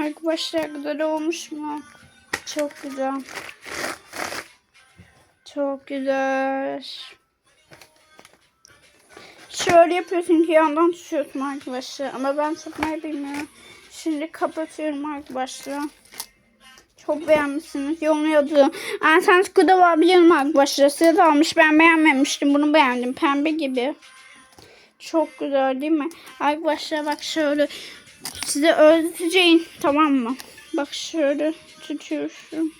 Arkadaşlar güzel olmuş mu? Çok güzel. Çok güzel. Şöyle yapıyorsun ki yandan tutuyorsun arkadaşlar. Ama ben tutmayı bilmiyorum. Şimdi kapatıyorum arkadaşlar. Çok beğenmişsiniz. Yorumluyordu. Da var biliyorum arkadaşlar. Da almış. Ben beğenmemiştim. Bunu beğendim. Pembe gibi. Çok güzel değil mi? Arkadaşlar bak şöyle. Size öğreteceğim. Tamam mı? Bak şöyle tutuyorsun.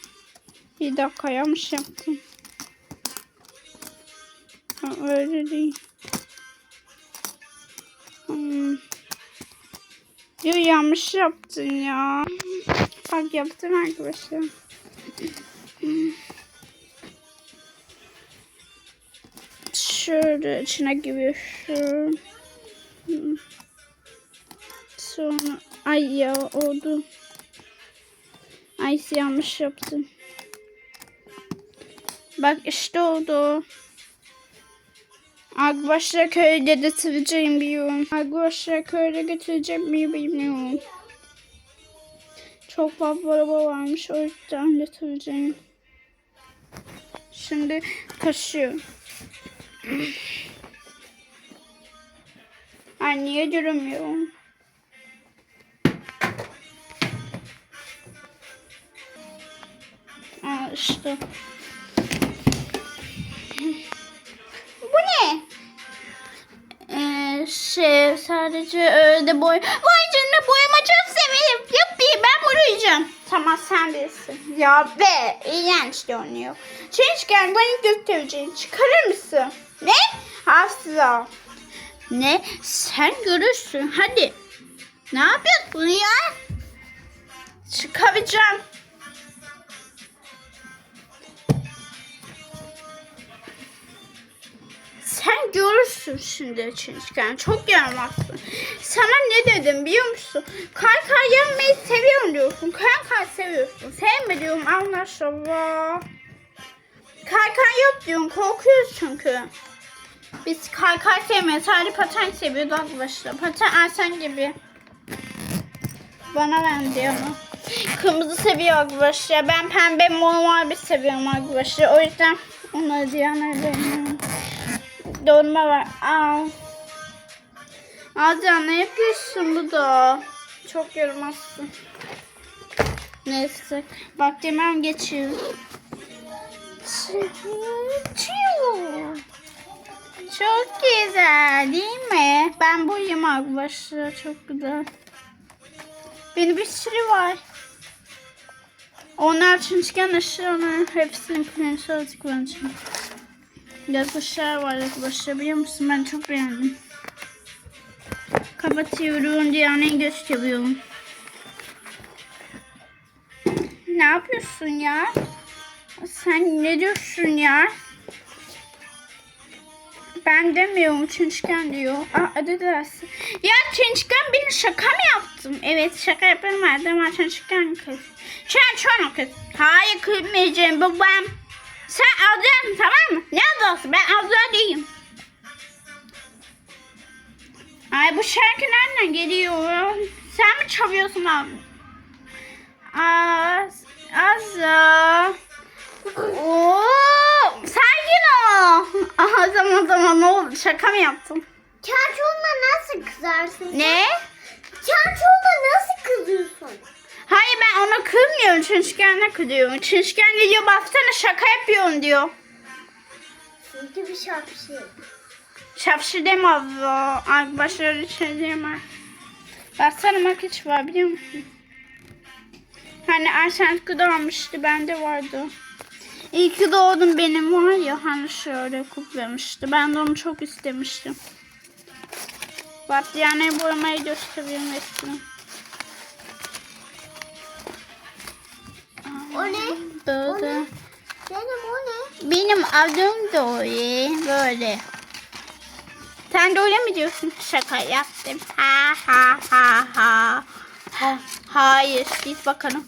Bir dakika yanlış yaptım. Ha, öyle değil. Hmm. Yo yanlış yaptın ya. Bak yaptım arkadaşlar. Şöyle içine giriyorsun. Hmm. Sonra ay ya oldu. Ay yanlış yaptım. Bak işte oldu. Arkadaşlar köyde getireceğim biliyorum. Arkadaşlar köyde getireceğim mi bilmiyorum. Çok fazla araba varmış o yüzden getireceğim. Şimdi taşıyorum. Ay niye göremiyorum? İşte. Bu ne? Ee, şey sadece öyle boy. Vay canına boyama çok severim. Yuppi ben bunu. Tamam sen bilirsin. Ya be iğrenç görünüyor. Çalışken bana götüreceğini çıkarır mısın? Ne? Hafıza. Ne? Sen görürsün. Hadi. Ne yapıyorsun ya? Çıkaracağım. Sen görürsün şimdi Çinçken. Çok yaramazsın. Sana ne dedim biliyor musun? Kar yanmayı seviyorum diyorsun. Kar seviyorsun. Sevme diyorum anlaşıldı. Kar kar yok diyorum. Korkuyoruz çünkü. Biz kar sevmiyoruz. Sadece paten seviyoruz arkadaşlar. Paten Ersen gibi. Bana vendi ama. Kırmızı seviyor arkadaşlar. Ben pembe mor mavi seviyorum arkadaşlar. O yüzden onları diyenler Dolma var. Aa. Azra ne yapıyorsun bu da? Çok yorulmazsın. Neyse. Bak hemen geçiyor. Çok güzel değil mi? Ben buyum arkadaşlar. Çok güzel. Benim bir sürü var. Onlar çünkü aşağı onların hepsini kullanacağım. Yaklaşlar var arkadaşlar biliyor musun? Ben çok beğendim. Kapatıyorum diğerini gösteriyorum. Ne yapıyorsun ya? Sen ne diyorsun ya? Ben demiyorum Çınçken diyor. Aa dersin. Ya Çınçken beni şaka mı yaptın? Evet şaka yaparım her zaman Çınçken kız. Sen çok kız. Hayır kırmayacağım babam. Sen alacaksın tamam şarkı nereden geliyor? Sen mi çalıyorsun abi? Az, Azra. Oo, sakin ol. Aha zaman zaman ne oldu? Şaka mı yaptın? Çançonla nasıl kızarsın? Ne? Çançonla nasıl kızıyorsun? Hayır ben ona kırmıyorum. Çınçken'e kırıyorum. Çınçken geliyor baksana şaka yapıyorsun diyor. Çünkü bir şarkı şey. Şapşı deme abla. Arkadaşlar şey diyemem. Baksana makyaj var biliyor musun? Hani Ersen gıda almıştı. Bende vardı. İyi ki doğdun benim var ya hani şöyle kutlamıştı. Ben de onu çok istemiştim. Bak yani boyamayı gösteriyorum resmi. O ne? Böyle. Benim o ne? Benim adım Dori. Böyle. Sen de öyle mi diyorsun? Şaka yaptım. Ha ha ha ha. ha. Hayır git bakalım.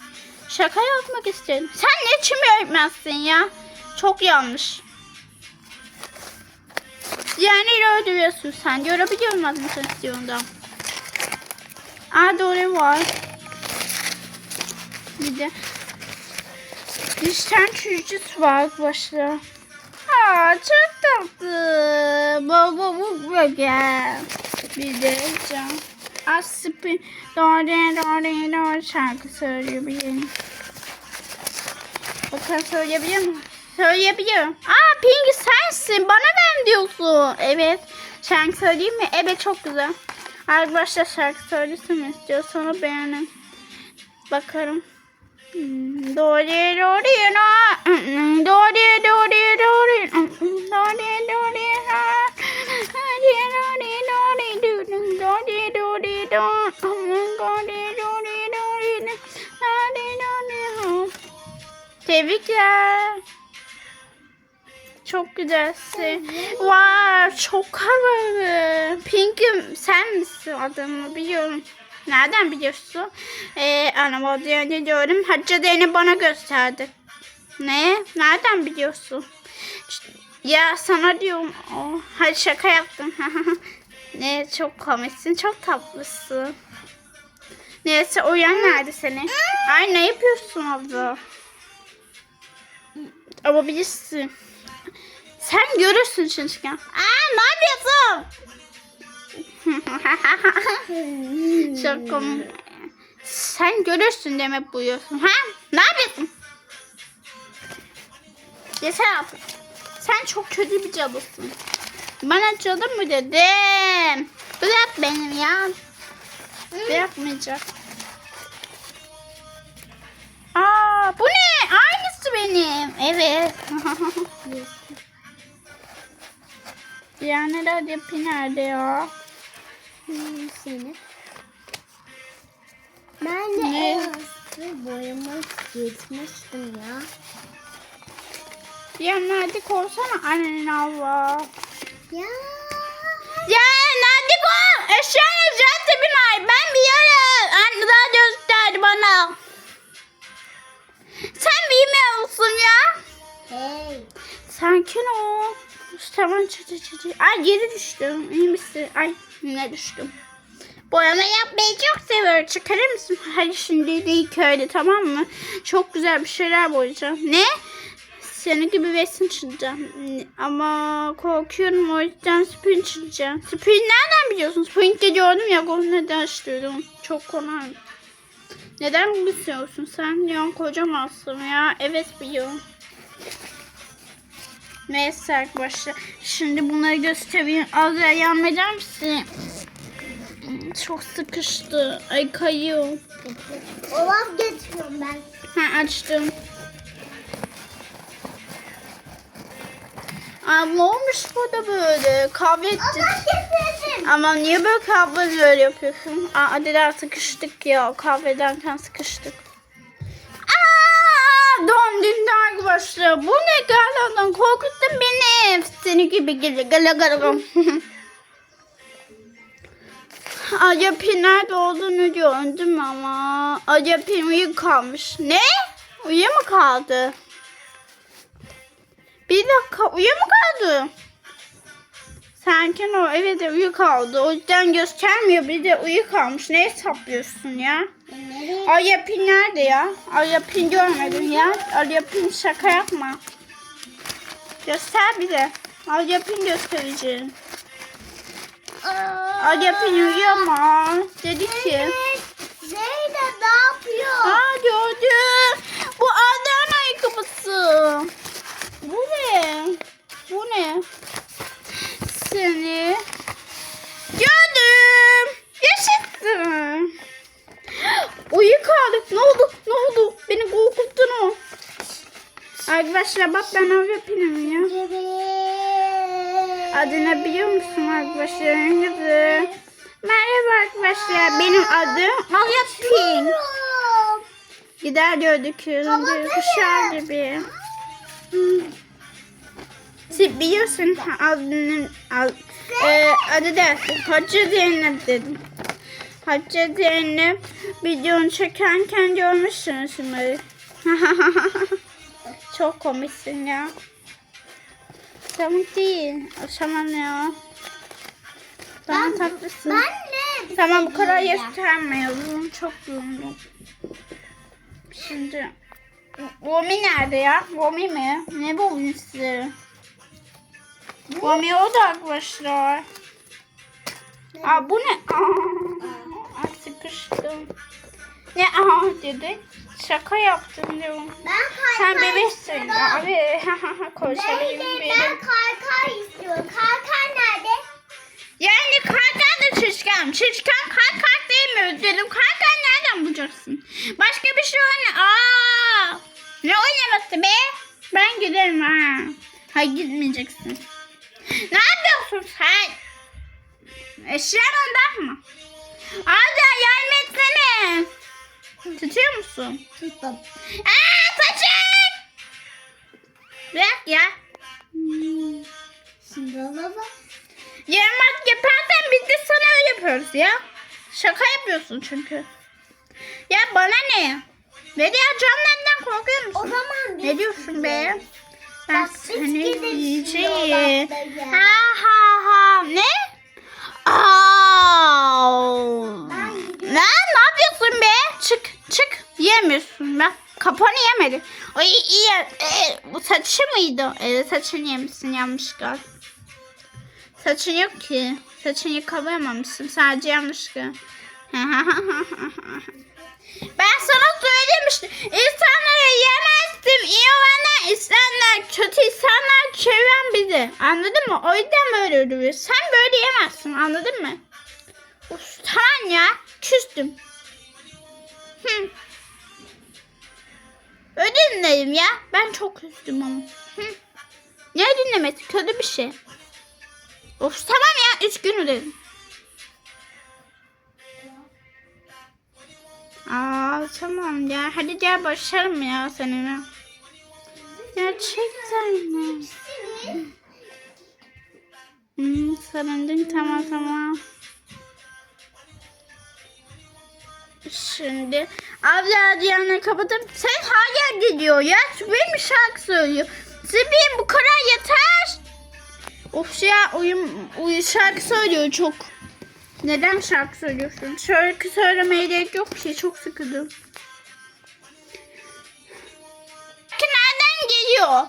Şaka yapmak istedim. Sen ne için öğretmezsin ya? Çok yanlış. Yani öldürüyorsun sen. Görebiliyor musun administrasyonda? Aa doğru var. Bir de dişten çürücüsü var arkadaşlar. Aa çok tatlı. Baba bu böyle. Bir de can. Aspin. Dore dore dore şarkı yeni. Bakalım söyleyebiliyor mu? Söyleyebiliyor. Aa Pink sensin. Bana ben diyorsun. Evet. Şarkı söyleyeyim mi? Evet çok güzel. Arkadaşlar şarkı söylesin mi istiyorsanız beğenin. Bakarım. Dore dore na. Dore dore. Hmm, Dore dore na. Dore dore du, du, Dore dore do. Dore dore dore na. Dore ho. Tebrikler. Çok güzelsin. Wow, çok havalı. Pink'im sen misin adını biliyorum. Nereden biliyorsun? Ee, anlamadım diyorum. Hacı Zeynep bana gösterdi. Ne? Nereden biliyorsun? Ya sana diyorum. Oh, hadi şaka yaptım. ne çok komiksin, çok tatlısın. Neyse uyan nerede seni? Ay ne yapıyorsun abla? Ama bilirsin. Sen görürsün çünkü. Aa ne yapıyorsun? Çok. Sen görürsün demek buyuyorsun. Ha? Ne yapıyorsun? Desene Sen çok kötü bir cadısın. Bana cadı mı dedim? Bırak benim ya. Bırakmayacak. Aa bu ne? Aynısı benim. Evet. yani radyo nerede ya? Seni. Ben de Ne? en azı boyamak gitmiştim ya. Ya nerede koysana annen Allah. Ya. Ya nerede koy? Eşyanı zaten bir ay. Ben biliyorum. Anne daha gösterdi bana. Sen bilmiyor musun ya? Hey. Sakin ol. Tamam çıtı çıtı. Ay geri düştüm. İyi misin? Ay yine düştüm. Boyama yapmayı çok seviyorum. Çıkarır mısın? Hadi şimdi değil köylü tamam mı? Çok güzel bir şeyler boyayacağım. Ne? Senin gibi resim çizeceğim. Ama korkuyorum o yüzden spin çizeceğim. Spin nereden biliyorsun? Spin de gördüm ya. O neden istiyorum? Çok kolay. Neden biliyorsun sen? Leon kocamansın ya. Evet biliyorum. Neyse arkadaşlar. Şimdi bunları göstereyim. Az daha yardım eder misin? Çok sıkıştı. Ay kayıyor. Olaf getiriyorum ben. Ha açtım. Aa, ne olmuş burada böyle? Olaf getirdim. Ama niye böyle kahve böyle yapıyorsun? Aa, hadi daha sıkıştık ya. Kahvederken sıkıştık. Dondun da arkadaşlar. Bu ne galadan? Korkuttun beni. Seni gibi gele gele gele. Acapin nerede olduğunu gördüm ama Acapin uyuk kalmış. Ne? Uyuyor mu kaldı? Bir dakika uyuyor mu kaldı? Sakin ol evet uyuyor kaldı. O yüzden göstermiyor bir de uyuyor kalmış. Ne hesaplıyorsun ya? Ayapin nerede ya? Ayapin görmedim ya. Ayapin şaka yapma. Göster bize. Ayapin göstereceğim. Ayapin uyuyor mu? Dedi ki. Zeynep ne yapıyor? Aa Arkadaşlar bak ben av yapayım ya. Adını biliyor musun arkadaşlar? Kızı. Merhaba arkadaşlar. Benim adım Alyapin. Gider gördük yürüdü. Kuşar gibi. Siz biliyorsun adının ad, e, adı dersin. Hacı Zeynep dedim. Hacı Zeynep videonu çekerken görmüşsünüz şimdi. Çok komiksin ya. Tamam değil. Tamam ya. Tamam tatlısın. Ben ne? Tamam bu kadar göstermiyorum. Çok yoruldum. Şimdi Vomi nerede ya? Vomi mi? Ne Vomi'si? Vomi o da arkadaşlar. Aa bu ne? Aa, sıkıştım. Ne aa dedi? Şaka yaptım diyorum. Ben Sen kaykay bebeksin. istiyorum. Abi konuşalım Beyler ben benim. kaykay istiyorum. Kaykay nerede? Yani karkan da çırçkan. Çırçkan karkak değil mi? Özledim. Karkan nereden bulacaksın? Başka bir şey oyna. Aa! Ne oynaması be? Ben giderim ha. Hayır gitmeyeceksin. Ne yapıyorsun sen? Eşyan Tutuyor musun? Tuttum. Aa saçın! Bırak ya. Hmm. Şimdi baba. Yaramaz yaparsan biz de sana öyle yapıyoruz ya. Şaka yapıyorsun çünkü. Ya bana ne? Ve ya canlarından korkuyor musun? O zaman Ne diyorsun be? Ben Bak, seni yiyeceğim. Ha ha ha. Ne? Aa! Ne? Ne yapıyorsun be? Çık çık. Yemiyorsun ben. Kapanı yemedi. Ay iyi. Ee, bu saçı mıydı? Evet saçını yemişsin yanlışlıkla. Saçın yok ki. Saçını yıkayamamışsın. Sadece yanlışlıkla. ben sana söylemiştim. İnsanlara yemezdim. İyi olanlar insanlar. Kötü insanlar çeviren bizi. Anladın mı? O yüzden böyle öldürüyor. Sen böyle yemezsin. Anladın mı? Tamam ya. Küstüm. Hı. Öyle dinledim ya. Ben çok küstüm ama. Hı. Ne dinlemesi? Kötü bir şey. Of tamam ya. Üç gün ödedim. Aa tamam ya. Hadi gel başlayalım ya seninle. Gerçekten mi? Hmm, sarıldın tamam tamam. Şimdi abla Diyana'yı kapatıp sen hala gidiyor ya. Benim şarkı söylüyor. Sibim bu kadar yeter. Of ya oyun, oyun şarkı söylüyor çok. Neden şarkı söylüyorsun? Şarkı söylemeye gerek yok ki çok sıkıldım. Nereden geliyor?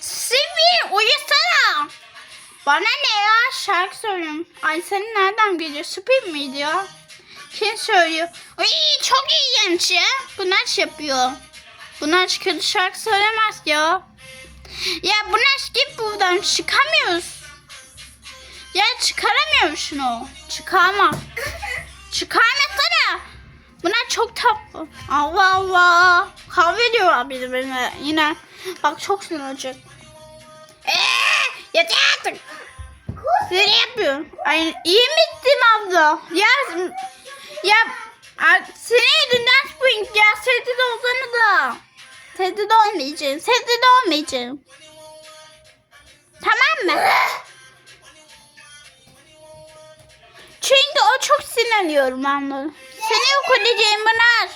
Sibi uyusana. Bana ne ya şarkı söylüyorum. Ay senin nereden geliyor? Spin miydi ya? Kim söylüyor? Ay çok ilginç ya. Bu nasıl yapıyor? Bu nasıl kötü şarkı söylemez ya. Ya bu nasıl git buradan çıkamıyoruz. Ya çıkaramıyorum şunu. Çıkarma. Çıkarmasana. Bunlar çok tatlı. Allah Allah. Kahve diyorlar biri benimle yine. Bak çok sinirlenecek. Eee yeter artık. Seni yapıyorum. Ay iyi misin abla? Ya ya senin yüzünden Spring ya sessiz olsana da. Sessiz olmayacağım. Sessiz olmayacağım. Tamam mı? Çünkü o çok sinirleniyorum anladım. Seni yok edeceğim bunlar.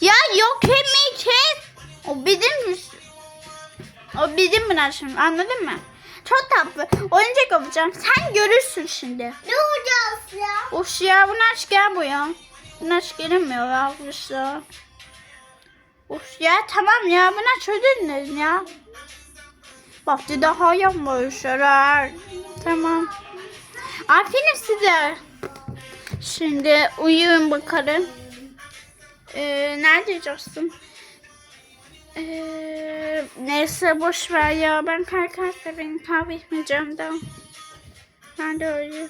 Ya yok etmeyeceğiz. O bizim o bizim bunlar şimdi anladın mı? Çok tatlı. Oyuncak alacağım. Sen görürsün şimdi. Ne olacağız ya? Of ya bu aç gel bu ya. Bu aç gelemiyor ya arkadaşlar. Of ya tamam ya bu aç ödünlerin ya. Bak daha yapma şeyler. Tamam. Aferin size. Şimdi uyuyun bakalım. Ee, nerede Justin? Ee, neyse boş ver ya. Ben kalkarsa beni kahve içmeyeceğim de. Ben de öyle.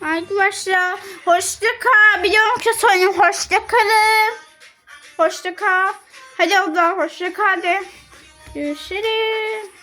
Arkadaşlar hoşça kal. Biliyorum ki sonra hoşça kalın. Hoşça kal. Hadi abla hoşça kal de. Görüşürüz.